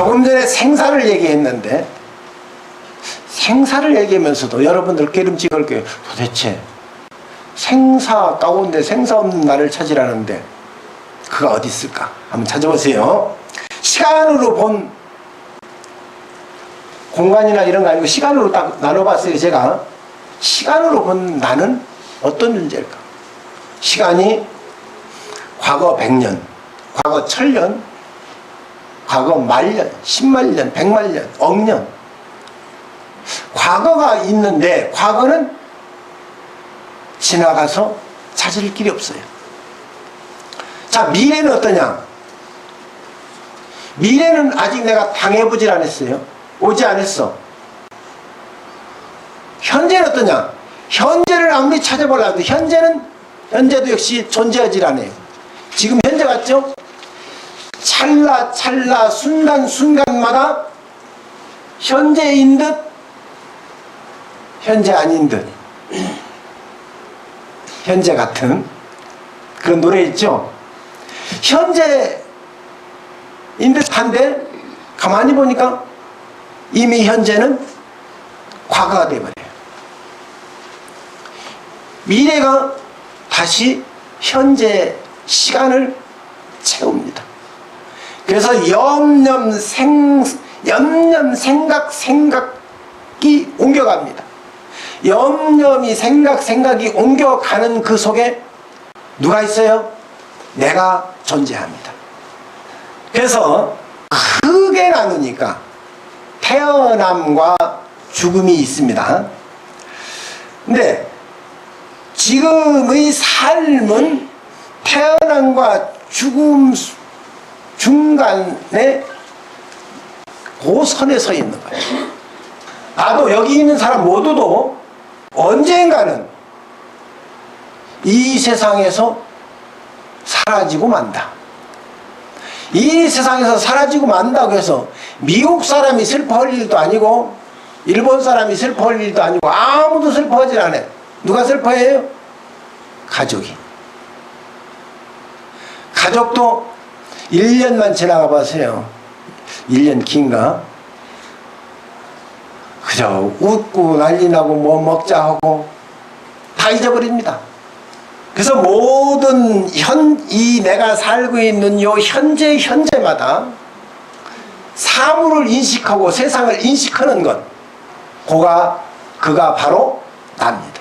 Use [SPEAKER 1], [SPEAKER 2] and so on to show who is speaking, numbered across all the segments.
[SPEAKER 1] 조금 전에 생사를 얘기했는데 생사를 얘기하면서도 여러분들 깨름지 걸게요. 도대체 생사 가운데 생사 없는 나를 찾으라는데 그가 어디 있을까? 한번 찾아보세요. 시간으로 본 공간이나 이런 거 아니고 시간으로 딱 나눠봤어요. 제가 시간으로 본 나는 어떤 존재일까? 시간이 과거 100년, 과거 1000년, 과거 말년, 10만년, 100만년, 억년. 과거가 있는데 과거는 지나가서 찾을 길이 없어요. 자, 미래는 어떠냐? 미래는 아직 내가 당해보질 않았어요. 오지 않았어. 현재는 어떠냐? 현재를 아무리 찾아보려도 현재는 현재도 역시 존재하질 않아요. 지금 현재 같죠? 찰나 찰나 순간 순간마다 현재인 듯 현재 아닌 듯 현재 같은 그런 노래 있죠? 현재인 듯한데 가만히 보니까 이미 현재는 과거가 돼버려요. 미래가 다시 현재 시간을 채웁니다. 그래서 염염 생, 염염 생각, 생각이 옮겨갑니다. 염염이 생각, 생각이 옮겨가는 그 속에 누가 있어요? 내가 존재합니다. 그래서 크게 나누니까 태어남과 죽음이 있습니다. 근데 지금의 삶은 태어남과 죽음 중간에 그 선에 서 있는 거예요. 나도 여기 있는 사람 모두도 언젠가는 이 세상에서 사라지고 만다. 이 세상에서 사라지고 만다고 해서 미국 사람이 슬퍼할 일도 아니고 일본 사람이 슬퍼할 일도 아니고 아무도 슬퍼하지 않아요. 누가 슬퍼해요? 가족이. 가족도 1년만 지나가 보세요. 1년 긴가? 그저 웃고 난리 나고 뭐 먹자 하고 다 잊어버립니다. 그래서 모든 현, 이 내가 살고 있는 요 현재 현재마다 사물을 인식하고 세상을 인식하는 것, 그가, 그가 바로 납니다.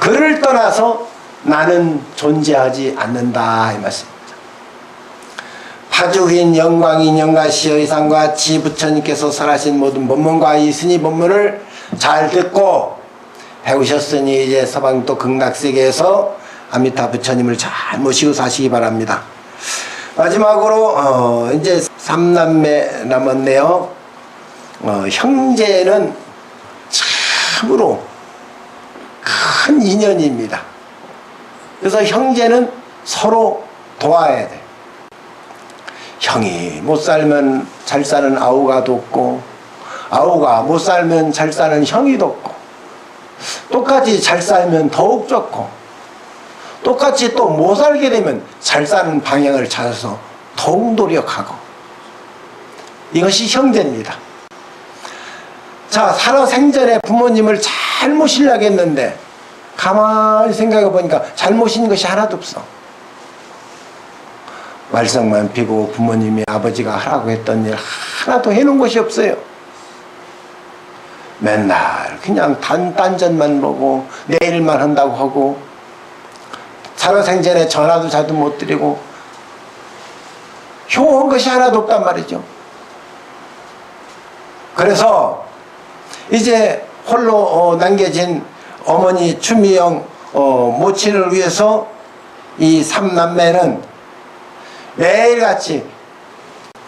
[SPEAKER 1] 그를 떠나서 나는 존재하지 않는다 이 말씀입니다. 파주인 영광인 영가시여 이상과 지 부처님께서 설하신 모든 법문과 이 스니 법문을 잘 듣고 배우셨으니 이제 서방도 극락세계에서 아미타 부처님을 잘 모시고 사시기 바랍니다. 마지막으로 어 이제 삼남매 남았네요. 어 형제는 참으로 큰 인연입니다. 그래서 형제는 서로 도와야 돼. 형이 못 살면 잘 사는 아우가 돕고, 아우가 못 살면 잘 사는 형이 돕고, 똑같이 잘 살면 더욱 좋고, 똑같이 또 못 살게 되면 잘 사는 방향을 찾아서 더욱 노력하고, 이것이 형제입니다. 자, 살아생전에 부모님을 잘 모시려고 했는데, 가만히 생각해 보니까 잘못인 것이 하나도 없어. 말썽만 피고 부모님이 아버지가 하라고 했던 일 하나도 해놓은 것이 없어요. 맨날 그냥 단, 딴전만 보고 내일만 한다고 하고 살아생전에 전화도 자주 못 드리고 효한 것이 하나도 없단 말이죠. 그래서 이제 홀로 어, 남겨진 어머니 추미영 어, 모친을 위해서 이 삼남매는 매일같이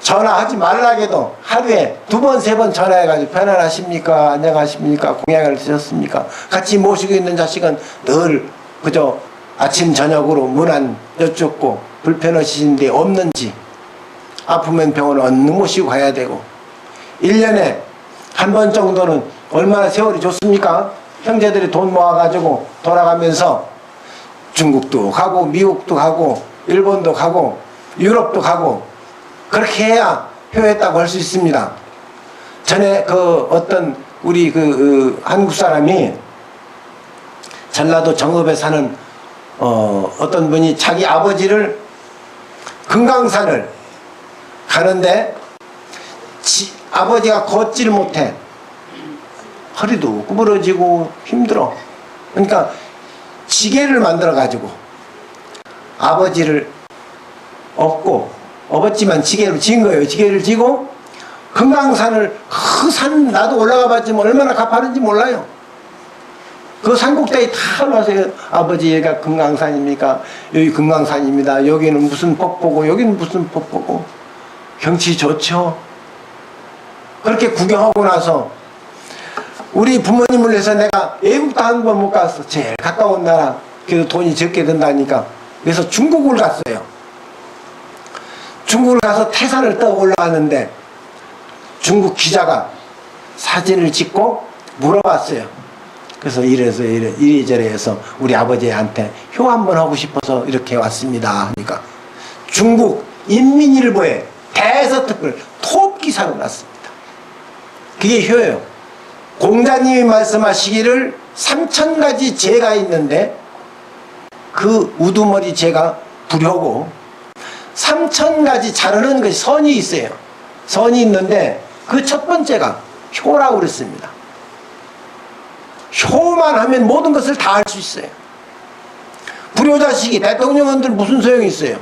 [SPEAKER 1] 전화하지 말라게도 하루에 두 번, 세 번 전화해가지고 편안하십니까? 안녕하십니까? 공약을 드셨습니까? 같이 모시고 있는 자식은 늘 그저 아침, 저녁으로 문안 여쭙고 불편하신데 없는지 아프면 병원 얼른 모시고 가야 되고 1년에 한 번 정도는 얼마나 세월이 좋습니까? 형제들이 돈 모아가지고 돌아가면서 중국도 가고 미국도 가고 일본도 가고 유럽도 가고 그렇게 해야 효했다고 할 수 있습니다. 전에 그 어떤 우리 그, 그 한국 사람이 전라도 정읍에 사는 어, 어떤 분이 자기 아버지를 금강산을 가는데 지, 아버지가 걷지를 못해 허리도 구부러지고 힘들어 그러니까 지게를 만들어 가지고 아버지를 업고 업었지만 지게로 지은 거예요 지게를 지고 금강산을 그 산 나도 올라가 봤지만 얼마나 가파른지 몰라요 그 산꼭대기 다 올라서요. 아버지 얘가 금강산입니까? 여기 금강산입니다. 여기는 무슨 폭포고 여기는 무슨 폭포고 경치 좋죠. 그렇게 구경하고 나서 우리 부모님을 위해서 내가 외국도 한 번 못 갔어. 제일 가까운 나라. 그래도 돈이 적게 든다니까. 그래서 중국을 갔어요. 중국을 가서 태산을 떠 올라갔는데 중국 기자가 사진을 찍고 물어봤어요. 그래서 이래서 이래, 이리저리 해서 우리 아버지한테 효 한번 하고 싶어서 이렇게 왔습니다. 하니까 중국 인민일보에 대서특을 톱 기사로 났습니다. 그게 효예요. 공자님이 말씀하시기를 3천 가지 죄가 있는데 그 우두머리 죄가 불효고 3천 가지 자르는 것이 선이 있어요. 선이 있는데 그 첫 번째가 효라고 그랬습니다. 효만 하면 모든 것을 다 할 수 있어요. 불효자식이 대통령한들 무슨 소용이 있어요?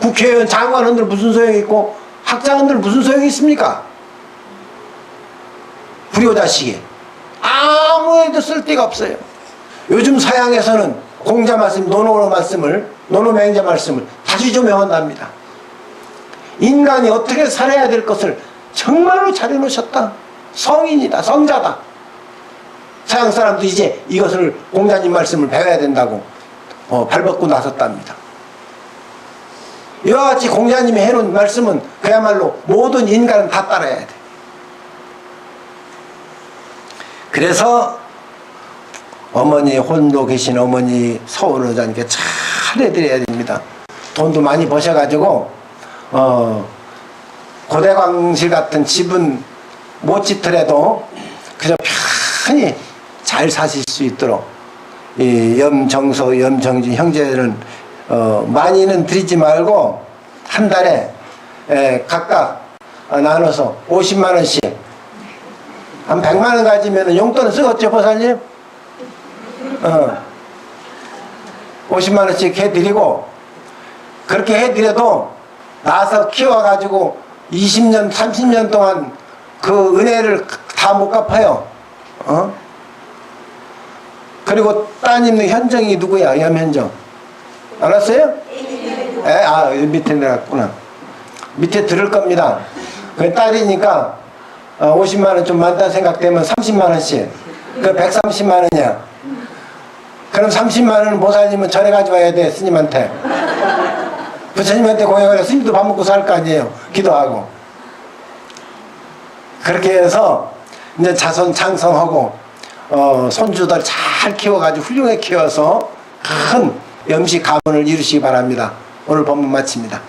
[SPEAKER 1] 국회의원 장관한들 무슨 소용이 있고 학자한들 무슨 소용이 있습니까? 불효자식이 아무에도 쓸데가 없어요. 요즘 서양에서는 공자 말씀, 노노 말씀을 노노 맹자 말씀을 다시 조명한답니다. 인간이 어떻게 살아야 될 것을 정말로 차려놓으셨다. 성인이다, 성자다. 서양 사람도 이제 이것을 공자님 말씀을 배워야 된다고 어, 발벗고 나섰답니다. 이와 같이 공자님이 해놓은 말씀은 그야말로 모든 인간은 다 따라야 돼. 그래서 어머니 혼도 계신 어머니 서울의장님께 잘 해드려야 됩니다. 돈도 많이 버셔가지고 어, 고대광실 같은 집은 못 짓더라도 그저 편히 잘 사실 수 있도록 이 염정소, 염정진 형제들은 어, 많이는 드리지 말고 한 달에 에, 각각 어, 나눠서 50만 원씩 한 100만 원 가지면 용돈은 쓰겠죠, 보살님? 어. 50만 원씩 해드리고 그렇게 해드려도 나서 키워가지고 20년, 30년 동안 그 은혜를 다 못 갚아요. 어? 그리고 따님의 현정이 누구야? 염현정. 알았어요? 에, 아, 밑에 내놨구나. 밑에 들을 겁니다. 그 딸이니까 어, 50만 원 좀 많다 생각되면 30만 원씩. 그 130만 원이야. 그럼 30만 원은 보살님은 절에 가져와야 돼, 스님한테. 부처님한테 고용을 해. 스님도 밥 먹고 살 거 아니에요. 기도하고. 그렇게 해서 이제 자손 창성하고 어, 손주들 잘 키워가지고 훌륭하게 키워서 큰 염식 가문을 이루시기 바랍니다. 오늘 본문 마칩니다.